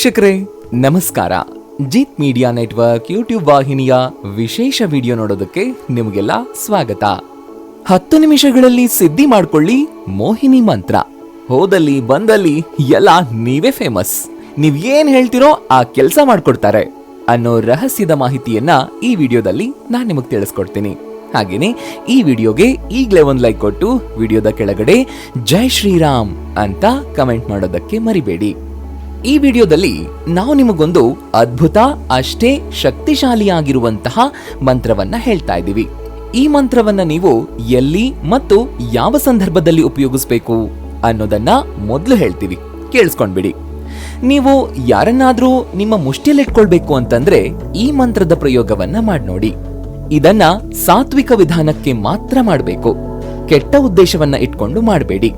ವೀಕ್ಷಕರೇ, ನಮಸ್ಕಾರ. Jeet media network YouTube ವಾಹಿನಿಯ ವಿಶೇಷ ವಿಡಿಯೋ ನೋಡೋದಕ್ಕೆ ನಿಮಗೆಲ್ಲ ಸ್ವಾಗತ. ಹತ್ತು ನಿಮಿಷಗಳಲ್ಲಿ ಸಿದ್ಧಿ ಮಾಡ್ಕೊಳ್ಳಿ ಮೋಹಿನಿ ಮಂತ್ರ. ಹೋದಲ್ಲಿ ಬಂದಲ್ಲಿ ಎಲ್ಲ ನೀವೇ ಫೇಮಸ್ ನೀವ್ ಏನ್ ಹೇಳ್ತಿರೋ ಆ ಕೆಲಸ ಮಾಡ್ಕೊಡ್ತಾರೆ. ಅನ್ನೋ ರಹಸ್ಯದ ಮಾಹಿತಿಯನ್ನ ಈ ವಿಡಿಯೋದಲ್ಲಿ ನಾನ್ ನಿಮಗೆ ತಿಳಿಸ್ಕೊಡ್ತೀನಿ. ಹಾಗೇನೆ, ಈ ವಿಡಿಯೋಗೆ ಈಗಲೇ ಒಂದು ಲೈಕ್ ಕೊಟ್ಟು ವಿಡಿಯೋದ ಕೆಳಗಡೆ ಜೈ ಶ್ರೀರಾಮ್ ಅಂತ ಕಮೆಂಟ್ ಮಾಡೋದಕ್ಕೆ ಮರಿಬೇಡಿ. ಈ ವಿಡಿಯೋದಲ್ಲಿ ನಾವು ನಿಮಗೊಂದು ಅದ್ಭುತ, ಅಷ್ಟೇ ಶಕ್ತಿಶಾಲಿಯಾಗಿರುವಂತಹ ಮಂತ್ರವನ್ನ ಹೇಳ್ತಾ ಇದ್ದೀವಿ. ಈ ಮಂತ್ರವನ್ನ ನೀವು ಎಲ್ಲಿ ಮತ್ತು ಯಾವ ಸಂದರ್ಭದಲ್ಲಿ ಉಪಯೋಗಿಸ್ಬೇಕು ಅನ್ನೋದನ್ನ ಮೊದಲು ಹೇಳ್ತೀವಿ. ಕೇಳಿಸ್ಕೊಂಡ್ಬಿಡಿ. ನೀವು ಯಾರನ್ನಾದ್ರೂ ನಿಮ್ಮ ಮುಷ್ಟಿಯಲ್ಲಿಟ್ಕೊಳ್ಬೇಕು ಅಂತಂದ್ರೆ ಈ ಮಂತ್ರದ ಪ್ರಯೋಗವನ್ನ ಮಾಡಿ ನೋಡಿ. ಇದನ್ನ ಸಾತ್ವಿಕ ವಿಧಾನಕ್ಕೆ ಮಾತ್ರ ಮಾಡಬೇಕು. ಕೆಟ್ಟ ಉದ್ದೇಶವನ್ನ ಇಟ್ಕೊಂಡು ಮಾಡಬೇಡಿ.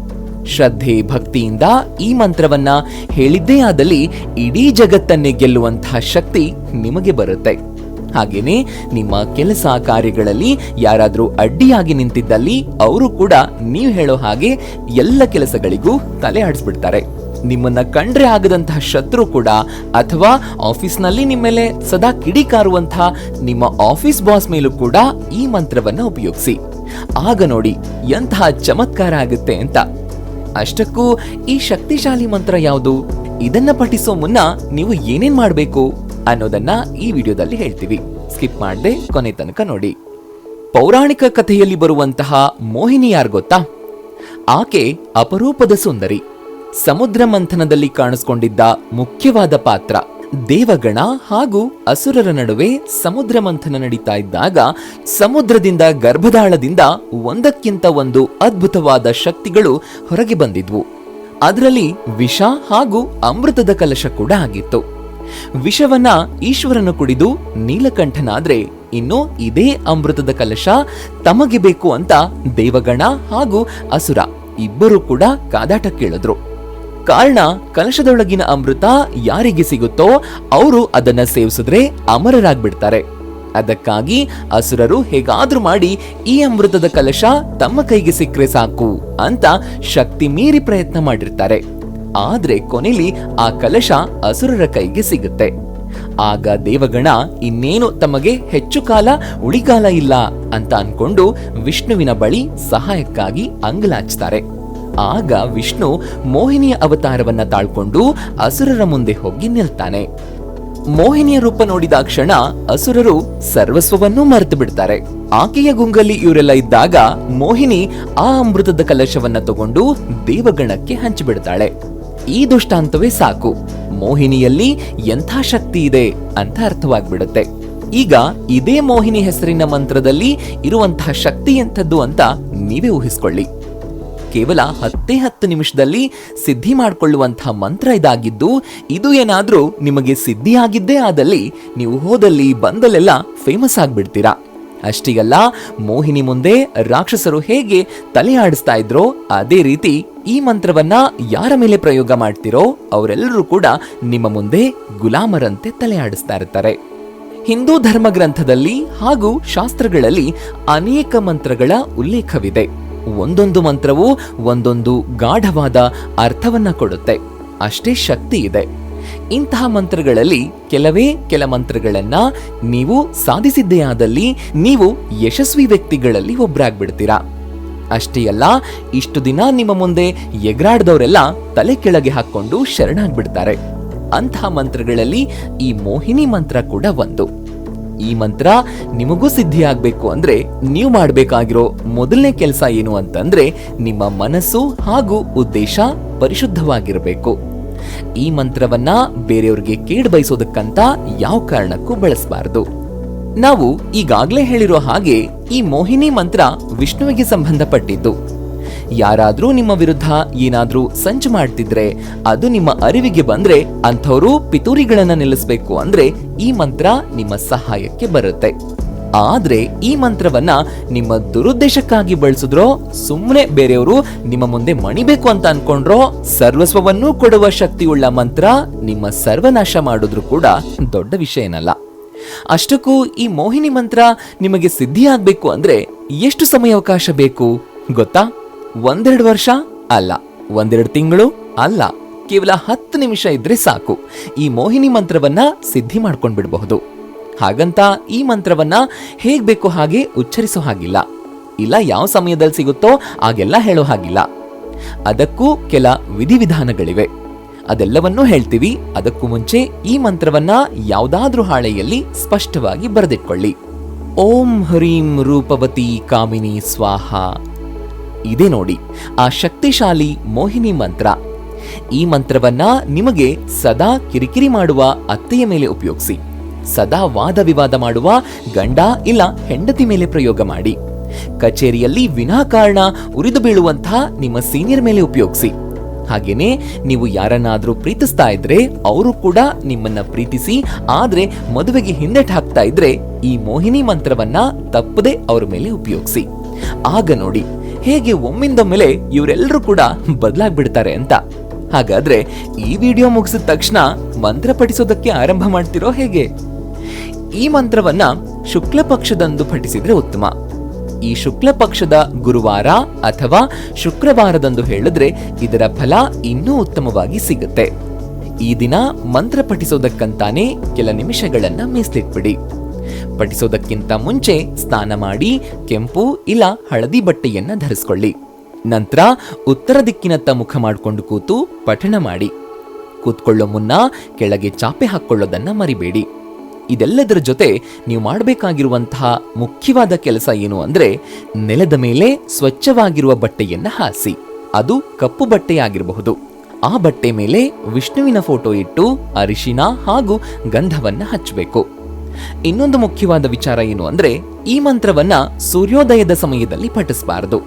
ಶ್ರದ್ಧೆ ಭಕ್ತಿಯಿಂದ ಈ ಮಂತ್ರವನ್ನ ಹೇಳಿದ್ದೇ ಆದಲ್ಲಿ ಇಡೀ ಜಗತ್ತನ್ನೇ ಗೆಲ್ಲುವಂತಹ ಶಕ್ತಿ ನಿಮಗೆ ಬರುತ್ತೆ. ಹಾಗೇನೆ ನಿಮ್ಮ ಕೆಲಸ ಕಾರ್ಯಗಳಲ್ಲಿ ಯಾರಾದರೂ ಅಡ್ಡಿಯಾಗಿ ನಿಂತಿದ್ದಲ್ಲಿ ಅವರು ಕೂಡ ನೀವು ಹೇಳೋ ಹಾಗೆ ಎಲ್ಲ ಕೆಲಸಗಳಿಗೂ ತಲೆ ಆಡಿಸ್ಬಿಡ್ತಾರೆ. ನಿಮ್ಮನ್ನ ಕಂಡ್ರೆ ಆಗದಂತಹ ಶತ್ರು ಕೂಡ ಅಥವಾ ಆಫೀಸ್ನಲ್ಲಿ ನಿಮ್ಮ ಮೇಲೆ ಸದಾ ಕಿಡಿಕಾರುವಂತಹ ನಿಮ್ಮ ಆಫೀಸ್ ಬಾಸ್ ಮೇಲೂ ಕೂಡ ಈ ಮಂತ್ರವನ್ನ ಉಪಯೋಗಿಸಿ. ಆಗ ನೋಡಿ ಎಂತಹ ಚಮತ್ಕಾರ ಆಗುತ್ತೆ ಅಂತ. ಅಷ್ಟಕ್ಕೂ ಈ ಶಕ್ತಿಶಾಲಿ ಮಂತ್ರ ಯಾವುದು? ಇದನ್ನ ಪಠಿಸೋ ಮುನ್ನ ನೀವು ಏನೇನ್ ಮಾಡಬೇಕು ಅನ್ನೋದನ್ನ ಈ ವಿಡಿಯೋದಲ್ಲಿ ಹೇಳ್ತೀವಿ. ಸ್ಕಿಪ್ ಮಾಡದೆ ಕೊನೆ ತನಕ ನೋಡಿ. ಪೌರಾಣಿಕ ಕಥೆಯಲ್ಲಿ ಬರುವಂತಹ ಮೋಹಿನಿ ಯಾರ್ ಗೊತ್ತಾ? ಆಕೆ ಅಪರೂಪದ ಸುಂದರಿ. ಸಮುದ್ರ ಮಂಥನದಲ್ಲಿ ಕಾಣಿಸ್ಕೊಂಡಿದ್ದ ಮುಖ್ಯವಾದ ಪಾತ್ರ. ದೇವಗಣ ಹಾಗೂ ಅಸುರರ ನಡುವೆ ಸಮುದ್ರ ಮಂಥನ ನಡೀತಾ ಇದ್ದಾಗ ಸಮುದ್ರದಿಂದ ಗರ್ಭದಾಳದಿಂದ ಒಂದಕ್ಕಿಂತ ಒಂದು ಅದ್ಭುತವಾದ ಶಕ್ತಿಗಳು ಹೊರಗೆ ಬಂದಿದ್ವು. ಅದರಲ್ಲಿ ವಿಷ ಹಾಗೂ ಅಮೃತದ ಕಲಶ ಕೂಡ ಆಗಿತ್ತು. ವಿಷವನ್ನ ಈಶ್ವರನು ಕುಡಿದು ನೀಲಕಂಠನಾದ್ರೆ ಇನ್ನು ಇದೇ ಅಮೃತದ ಕಲಶ ತಮಗೆ ಬೇಕು ಅಂತ ದೇವಗಣ ಹಾಗೂ ಅಸುರ ಇಬ್ಬರೂ ಕೂಡ ಕಾದಾಟ ಕೇಳಿದ್ರು. ಕಾರಣ ಕಲಶದೊಳಗಿನ ಅಮೃತ ಯಾರಿಗೆ ಸಿಗುತ್ತೋ ಅವರು ಅದನ್ನ ಸೇವಿಸಿದ್ರೆ ಅಮರರಾಗ್ಬಿಡ್ತಾರೆ. ಅದಕ್ಕಾಗಿ ಅಸುರರು ಹೇಗಾದ್ರೂ ಮಾಡಿ ಈ ಅಮೃತದ ಕಲಶ ತಮ್ಮ ಕೈಗೆ ಸಿಕ್ಕರೆ ಸಾಕು ಅಂತ ಶಕ್ತಿ ಮೀರಿ ಪ್ರಯತ್ನ ಮಾಡಿರ್ತಾರೆ. ಆದ್ರೆ ಕೊನೆಲಿ ಆ ಕಲಶ ಅಸುರರ ಕೈಗೆ ಸಿಗುತ್ತೆ. ಆಗ ದೇವಗಣ, ಇನ್ನೇನು ತಮಗೆ ಹೆಚ್ಚು ಕಾಲ ಉಳಿಗಾಲ ಇಲ್ಲ ಅಂತ ಅನ್ಕೊಂಡು ವಿಷ್ಣುವಿನ ಬಳಿ ಸಹಾಯಕ್ಕಾಗಿ ಅಂಗಲಾಚ್ತಾರೆ. ಆಗ ವಿಷ್ಣು ಮೋಹಿನಿಯ ಅವತಾರವನ್ನ ತಾಳ್ಕೊಂಡು ಅಸುರರ ಮುಂದೆ ಹೋಗಿ ನಿಲ್ತಾನೆ. ಮೋಹಿನಿಯ ರೂಪ ನೋಡಿದ ಕ್ಷಣ ಅಸುರರು ಸರ್ವಸ್ವವನ್ನೂ ಮರೆತು ಬಿಡ್ತಾರೆ. ಆಕೆಯ ಗುಂಗಲ್ಲಿ ಇವರೆಲ್ಲ ಇದ್ದಾಗ ಮೋಹಿನಿ ಆ ಅಮೃತದ ಕಲಶವನ್ನ ತಗೊಂಡು ದೇವಗಣಕ್ಕೆ ಹಂಚಿಬಿಡ್ತಾಳೆ ಈ ದುಷ್ಟಾಂತವೇ ಸಾಕು. ಮೋಹಿನಿಯಲ್ಲಿ ಎಂಥ ಶಕ್ತಿ ಇದೆ ಅಂತ ಅರ್ಥವಾಗ್ಬಿಡುತ್ತೆ. ಈಗ ಇದೇ ಮೋಹಿನಿ ಹೆಸರಿನ ಮಂತ್ರದಲ್ಲಿ ಇರುವಂತಹ ಶಕ್ತಿ ಎಂಥದ್ದು ಅಂತ ನೀವೇ ಊಹಿಸ್ಕೊಳ್ಳಿ. ಕೇವಲ ಹತ್ತೇ ಹತ್ತು ನಿಮಿಷದಲ್ಲಿ ಸಿದ್ಧಿ ಮಾಡಿಕೊಳ್ಳುವಂತಹ ಮಂತ್ರ ಇದಾಗಿದ್ದು, ಇದು ಏನಾದರೂ ನಿಮಗೆ ಸಿದ್ಧಿಯಾಗಿದ್ದೇ ಆದಲ್ಲಿ ನೀವು ಹೋದಲ್ಲಿ ಬಂದಲ್ಲೆಲ್ಲ ಫೇಮಸ್ ಆಗಿಬಿಡ್ತೀರಾ. ಅಷ್ಟಿಗಲ್ಲ, ಮೋಹಿನಿ ಮುಂದೆ ರಾಕ್ಷಸರು ಹೇಗೆ ತಲೆ ಆಡಿಸ್ತಾ ಇದ್ರೋ, ಅದೇ ರೀತಿ ಈ ಮಂತ್ರವನ್ನ ಯಾರ ಮೇಲೆ ಪ್ರಯೋಗ ಮಾಡ್ತಿರೋ, ಅವರೆಲ್ಲರೂ ಕೂಡ ನಿಮ್ಮ ಮುಂದೆ ಗುಲಾಮರಂತೆ ತಲೆ ಆಡಿಸ್ತಾ ಇರ್ತಾರೆ. ಹಿಂದೂ ಧರ್ಮ ಗ್ರಂಥದಲ್ಲಿ ಹಾಗೂ ಶಾಸ್ತ್ರಗಳಲ್ಲಿ ಅನೇಕ ಮಂತ್ರಗಳ ಉಲ್ಲೇಖವಿದೆ. ಒಂದೊಂದು ಮಂತ್ರವು ಒಂದೊಂದು ಗಾಢವಾದ ಅರ್ಥವನ್ನ ಕೊಡುತ್ತೆ. ಅಷ್ಟೇ ಶಕ್ತಿ ಇದೆ. ಇಂತಹ ಮಂತ್ರಗಳಲ್ಲಿ ಕೆಲವೇ ಕೆಲ ಮಂತ್ರಗಳನ್ನ ನೀವು ಸಾಧಿಸಿದ್ದೇ ಆದಲ್ಲಿ ನೀವು ಯಶಸ್ವಿ ವ್ಯಕ್ತಿಗಳಲ್ಲಿ ಒಬ್ಬರಾಗ್ಬಿಡ್ತೀರಾ ಅಷ್ಟೇ ಅಲ್ಲ, ಇಷ್ಟು ದಿನ ನಿಮ್ಮ ಮುಂದೆ ಎಗರಾಡ್ದವರೆಲ್ಲ ತಲೆ ಕೆಳಗೆ ಹಾಕೊಂಡು ಶರಣಾಗ್ಬಿಡ್ತಾರೆ. ಅಂತಹ ಮಂತ್ರಗಳಲ್ಲಿ ಈ ಮೋಹಿನಿ ಮಂತ್ರ ಕೂಡ ಒಂದು. ಈ ಮಂತ್ರ ನಿಮಗೂ ಸಿದ್ಧಿಯಾಗಬೇಕು ಅಂದ್ರೆ ನೀವು ಮಾಡಬೇಕಾಗಿರೋ ಮೊದಲನೇ ಕೆಲಸ ಏನು ಅಂತಂದ್ರೆ ನಿಮ್ಮ ಮನಸ್ಸು ಹಾಗೂ ಉದ್ದೇಶ ಪರಿಶುದ್ಧವಾಗಿರಬೇಕು. ಈ ಮಂತ್ರವನ್ನ ಬೇರೆಯವ್ರಿಗೆ ಕೇಡ್ ಬಯಸೋದಕ್ಕಂತ ಯಾವ ಕಾರಣಕ್ಕೂ ಬಳಸಬಾರದು. ನಾವು ಈಗಾಗ್ಲೇ ಹೇಳಿರೋ ಹಾಗೆ ಈ ಮೋಹಿನಿ ಮಂತ್ರ ವಿಷ್ಣುವಿಗೆ ಸಂಬಂಧಪಟ್ಟಿದ್ದು. ಯಾರಾದ್ರೂ ನಿಮ್ಮ ವಿರುದ್ಧ ಏನಾದರೂ ಸಂಚು ಮಾಡ್ತಿದ್ರೆ ಅದು ನಿಮ್ಮ ಅರಿವಿಗೆ ಬಂದ್ರೆ ಅಂಥವರು ಪಿತೂರಿಗಳನ್ನ ನಿಲ್ಲಿಸಬೇಕು ಅಂದ್ರೆ ಈ ಮಂತ್ರ ನಿಮ್ಮ ಸಹಾಯಕ್ಕೆ ಬರುತ್ತೆ. ಆದ್ರೆ ಈ ಮಂತ್ರವನ್ನ ನಿಮ್ಮ ದುರುದ್ದೇಶಕ್ಕಾಗಿ ಬಳಸಿದ್ರೋ ಸುಮ್ಮನೆ ಬೇರೆಯವರು ನಿಮ್ಮ ಮುಂದೆ ಮಣಿಬೇಕು ಅಂತ ಅನ್ಕೊಂಡ್ರೋ, ಸರ್ವಸ್ವವನ್ನೂ ಕೊಡುವ ಶಕ್ತಿಯುಳ್ಳ ಮಂತ್ರ ನಿಮ್ಮ ಸರ್ವನಾಶ ಮಾಡಿದ್ರು ಕೂಡ ದೊಡ್ಡ ವಿಷಯ ಏನಲ್ಲ. ಅಷ್ಟಕ್ಕೂ ಈ ಮೋಹಿನಿ ಮಂತ್ರ ನಿಮಗೆ ಸಿದ್ಧಿಯಾಗಬೇಕು ಅಂದ್ರೆ ಎಷ್ಟು ಸಮಯಾವಕಾಶ ಬೇಕು, ಗೊತ್ತಾ? ಒಂದೆರಡು ವರ್ಷ ಅಲ್ಲ, ಒಂದೆರಡು ತಿಂಗಳು ಅಲ್ಲ, ಕೇವಲ ಹತ್ತು ನಿಮಿಷ ಇದ್ರೆ ಸಾಕು. ಈ ಮೋಹಿನಿ ಮಂತ್ರವನ್ನ ಸಿದ್ಧಿ ಮಾಡ್ಕೊಂಡು ಬಿಡಬಹುದು. ಹಾಗಂತ ಈ ಮಂತ್ರವನ್ನ ಹೇಗ್ ಬೇಕೋ ಹಾಗೆ ಉಚ್ಚರಿಸೋ ಹಾಗಿಲ್ಲ. ಇಲ್ಲ ಯಾವ ಸಮಯದಲ್ಲಿ ಸಿಗುತ್ತೋ ಆಗೆಲ್ಲ ಹೇಳೋ ಹಾಗಿಲ್ಲ. ಅದಕ್ಕೂ ಕೆಲ ವಿಧಿವಿಧಾನಗಳಿವೆ. ಅದೆಲ್ಲವನ್ನೂ ಹೇಳ್ತೀವಿ. ಅದಕ್ಕೂ ಮುಂಚೆ ಈ ಮಂತ್ರವನ್ನ ಯಾವುದಾದ್ರೂ ಹಾಳೆಯಲ್ಲಿ ಸ್ಪಷ್ಟವಾಗಿ ಬರೆದಿಟ್ಕೊಳ್ಳಿ. ಓಂ ಹ್ರೀಂ ರೂಪವತಿ ಕಾಮಿನಿ ಸ್ವಾಹ. ಇದೆ ನೋಡಿ. ಆ ಶಕ್ತಿಶಾಲಿ ಮೋಹಿನಿ ಮಂತ್ರ. ಈ ಮಂತ್ರವನ್ನ ನಿಮಗೆ ಸದಾ ಕಿರಿಕಿರಿ ಮಾಡುವ ಅತ್ತೆಯ ಮೇಲೆ ಉಪಯೋಗಿಸಿ. ಸದಾ ವಾದ ವಿವಾದ ಮಾಡುವ ಗಂಡ ಇಲ್ಲ ಹೆಂಡತಿ ಮೇಲೆ ಪ್ರಯೋಗ ಮಾಡಿ. ಕಚೇರಿಯಲ್ಲಿ ವಿನಾಕಾರಣ ಉರಿದು ಬೀಳುವಂತಹ ನಿಮ್ಮ ಸೀನಿಯರ್ ಮೇಲೆ ಉಪಯೋಗಿಸಿ. ಹಾಗೇನೆ ನೀವು ಯಾರನ್ನಾದ್ರೂ ಪ್ರೀತಿಸ್ತಾ ಇದ್ರೆ ಅವರು ಕೂಡ ನಿಮ್ಮನ್ನ ಪ್ರೀತಿಸಿ, ಆದ್ರೆ ಮದುವೆಗೆ ಹಿಂದೆಟ್ ಹಾಕ್ತಾ ಇದ್ರೆ ಈ ಮೋಹಿನಿ ಮಂತ್ರವನ್ನ ತಪ್ಪದೆ ಅವ್ರ ಮೇಲೆ ಉಪಯೋಗಿಸಿ. ಆಗ ನೋಡಿ. ಹೇಗೆ ಒಮ್ಮಿಂದ ಮೇಲೆ ಇವರೆಲ್ಲರೂ ಕೂಡ ಬದಲಾಗ್ಬಿಡ್ತಾರೆ ಅಂತ. ಹಾಗಾದ್ರೆ ಈ ವಿಡಿಯೋ ಮುಗಿಸಿದ ತಕ್ಷಣ ಮಂತ್ರ ಪಠಿಸೋದಕ್ಕೆ ಆರಂಭ ಮಾಡ್ತಿರೋ ಹೇಗೆ? ಈ ಮಂತ್ರವನ್ನ ಶುಕ್ಲ ಪಕ್ಷದಂದು ಪಠಿಸಿದ್ರೆ ಉತ್ತಮ. ಈ ಶುಕ್ಲ ಪಕ್ಷದ ಗುರುವಾರ ಅಥವಾ ಶುಕ್ರವಾರದಂದು ಹೇಳಿದ್ರೆ ಇದರ ಫಲ ಇನ್ನೂ ಉತ್ತಮವಾಗಿ ಸಿಗುತ್ತೆ. ಈ ದಿನ ಮಂತ್ರ ಪಠಿಸೋದಕ್ಕಂತಾನೆ ಕೆಲ ನಿಮಿಷಗಳನ್ನ ಮೀಸಲಿಟ್ಬಿಡಿ. ಪಠಿಸೋದಕ್ಕಿಂತ ಮುಂಚೆ ಸ್ನಾನ ಮಾಡಿ ಕೆಂಪು ಇಲ್ಲ ಹಳದಿ ಬಟ್ಟೆಯನ್ನ ಧರಿಸ್ಕೊಳ್ಳಿ. ನಂತರ ಉತ್ತರ ದಿಕ್ಕಿನತ್ತ ಮುಖ ಮಾಡಿಕೊಂಡು ಕೂತು ಪಠಣ ಮಾಡಿ. ಕೂತ್ಕೊಳ್ಳೋ ಮುನ್ನ ಕೆಳಗೆ ಚಾಪೆ ಹಾಕೊಳ್ಳೋದನ್ನ ಮರಿಬೇಡಿ. ಇದೆಲ್ಲದರ ಜೊತೆ ನೀವು ಮಾಡಬೇಕಾಗಿರುವಂತಹ ಮುಖ್ಯವಾದ ಕೆಲಸ ಏನು ಅಂದ್ರೆ ನೆಲದ ಮೇಲೆ ಸ್ವಚ್ಛವಾಗಿರುವ ಬಟ್ಟೆಯನ್ನ ಹಾಸಿ. ಅದು ಕಪ್ಪು ಬಟ್ಟೆಯಾಗಿರಬಹುದು ಆ ಬಟ್ಟೆ ಮೇಲೆ ವಿಷ್ಣುವಿನ ಫೋಟೋ ಇಟ್ಟು ಅರಿಶಿನ ಹಾಗೂ ಗಂಧವನ್ನ ಹಚ್ಚಬೇಕು. ಇನ್ನೊಂದು ಮುಖ್ಯವಾದ ವಿಚಾರ ಏನು ಅಂದ್ರೆ, ಈ ಮಂತ್ರವನ್ನ ಸೂರ್ಯೋದಯದ ಸಮಯದಲ್ಲಿ ಪಠಿಸಬಾರದು.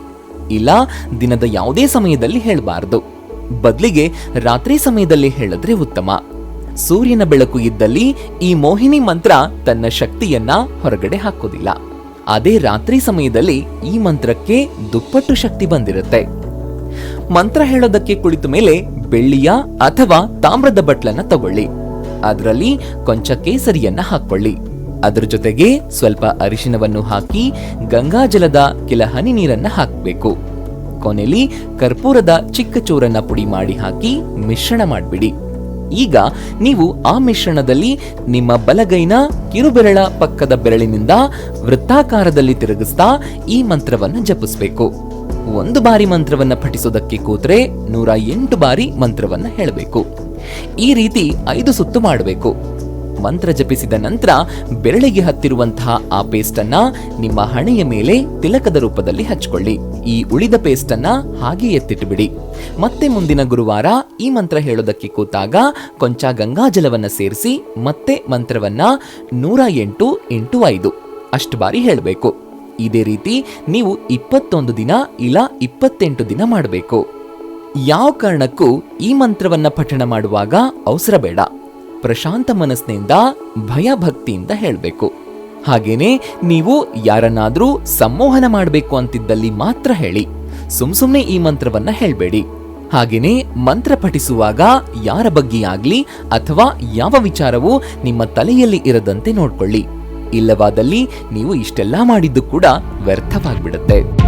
ಇಲ್ಲ, ದಿನದ ಯಾವುದೇ ಸಮಯದಲ್ಲಿ ಹೇಳಬಾರದು. ಬದಲಿಗೆ ರಾತ್ರಿ ಸಮಯದಲ್ಲಿ ಹೇಳಿದ್ರೆ ಉತ್ತಮ. ಸೂರ್ಯನ ಬೆಳಕು ಇದ್ದಲ್ಲಿ ಈ ಮೋಹಿನಿ ಮಂತ್ರ ತನ್ನ ಶಕ್ತಿಯನ್ನ ಹೊರಗಡೆ ಹಾಕೋದಿಲ್ಲ. ಅದೇ ರಾತ್ರಿ ಸಮಯದಲ್ಲಿ ಈ ಮಂತ್ರಕ್ಕೆ ದುಪ್ಪಟ್ಟು ಶಕ್ತಿ ಬಂದಿರುತ್ತೆ. ಮಂತ್ರ ಹೇಳೋದಕ್ಕೆ ಕುಳಿತ ಮೇಲೆ ಬೆಳ್ಳಿಯ ಅಥವಾ ತಾಮ್ರದ ಬಟ್ಲನ್ನ ತಗೊಳ್ಳಿ. ಅದರಲ್ಲಿ ಕೊಂಚ ಕೇಸರಿಯನ್ನ ಹಾಕೊಳ್ಳಿ ಅದರ ಜೊತೆಗೆ ಸ್ವಲ್ಪ ಅರಿಶಿನವನ್ನು ಹಾಕಿ ಗಂಗಾಜಲದ ಕೆಲ ಹನಿ ನೀರನ್ನ ಹಾಕಬೇಕು. ಕೊನೆಲಿ ಕರ್ಪೂರದ ಚಿಕ್ಕ ಚೂರನ್ನ ಪುಡಿ ಮಾಡಿ ಹಾಕಿ ಮಿಶ್ರಣ ಮಾಡಿಬಿಡಿ. ಈಗ ನೀವು ಆ ಮಿಶ್ರಣದಲ್ಲಿ ನಿಮ್ಮ ಬಲಗೈನ ಕಿರುಬೆರಳ ಪಕ್ಕದ ಬೆರಳಿನಿಂದ ವೃತ್ತಾಕಾರದಲ್ಲಿ ತಿರುಗಿಸ್ತಾ ಈ ಮಂತ್ರವನ್ನ ಜಪಿಸಬೇಕು. ಒಂದು ಬಾರಿ ಮಂತ್ರವನ್ನ ಪಠಿಸೋದಕ್ಕೆ ಕೂತ್ರೆ ನೂರ ಎಂಟು ಬಾರಿ ಮಂತ್ರವನ್ನ ಹೇಳಬೇಕು. ಈ ರೀತಿ ಐದು ಸುತ್ತು ಮಾಡಬೇಕು. ಮಂತ್ರ ಜಪಿಸಿದ ನಂತರ ಬೆರಳಿಗೆ ಹತ್ತಿರುವಂತಹ ಆ ಪೇಸ್ಟ್ ಅನ್ನ ನಿಮ್ಮ ಹಣೆಯ ಮೇಲೆ ತಿಲಕದ ರೂಪದಲ್ಲಿ ಹಚ್ಕೊಳ್ಳಿ. ಈ ಉಳಿದ ಪೇಸ್ಟ್ ಅನ್ನ ಹಾಗೆ ಎತ್ತಿಟ್ಟುಬಿಡಿ. ಮತ್ತೆ ಮುಂದಿನ ಗುರುವಾರ ಈ ಮಂತ್ರ ಹೇಳೋದಕ್ಕೆ ಕೂತಾಗ ಕೊಂಚ ಗಂಗಾಜಲವನ್ನ ಸೇರಿಸಿ ಮತ್ತೆ ಮಂತ್ರವನ್ನ ನೂರ ಎಂಟು ಎಂಟು ಐದು ಅಷ್ಟು ಬಾರಿ ಹೇಳಬೇಕು. ಇದೇ ರೀತಿ ನೀವು ಇಪ್ಪತ್ತೊಂದು ದಿನ ಇಲ್ಲ ಇಪ್ಪತ್ತೆಂಟು ದಿನ ಮಾಡಬೇಕು. ಯಾವ ಕಾರಣಕ್ಕೂ ಈ ಮಂತ್ರವನ್ನ ಪಠಣ ಮಾಡುವಾಗ ಅವಸರ ಬೇಡ. ಪ್ರಶಾಂತ ಮನಸ್ಸಿನಿಂದ ಭಯ ಭಕ್ತಿಯಿಂದ ಹೇಳಬೇಕು. ಹಾಗೇನೆ ನೀವು ಯಾರನ್ನಾದ್ರೂ ಸಂಮೋಹನ ಮಾಡಬೇಕು ಅಂತಿದ್ದಲ್ಲಿ ಮಾತ್ರ ಹೇಳಿ. ಸುಮ್ ಸುಮ್ನೆ ಈ ಮಂತ್ರವನ್ನ ಹೇಳಬೇಡಿ. ಹಾಗೇನೆ ಮಂತ್ರ ಪಠಿಸುವಾಗ ಯಾರ ಬಗ್ಗೆ ಆಗ್ಲಿ ಅಥವಾ ಯಾವ ವಿಚಾರವೂ ನಿಮ್ಮ ತಲೆಯಲ್ಲಿ ಇರದಂತೆ ನೋಡ್ಕೊಳ್ಳಿ. ಇಲ್ಲವಾದಲ್ಲಿ ನೀವು ಇಷ್ಟೆಲ್ಲಾ ಮಾಡಿದ್ದು ಕೂಡ ವ್ಯರ್ಥವಾಗ್ಬಿಡುತ್ತೆ.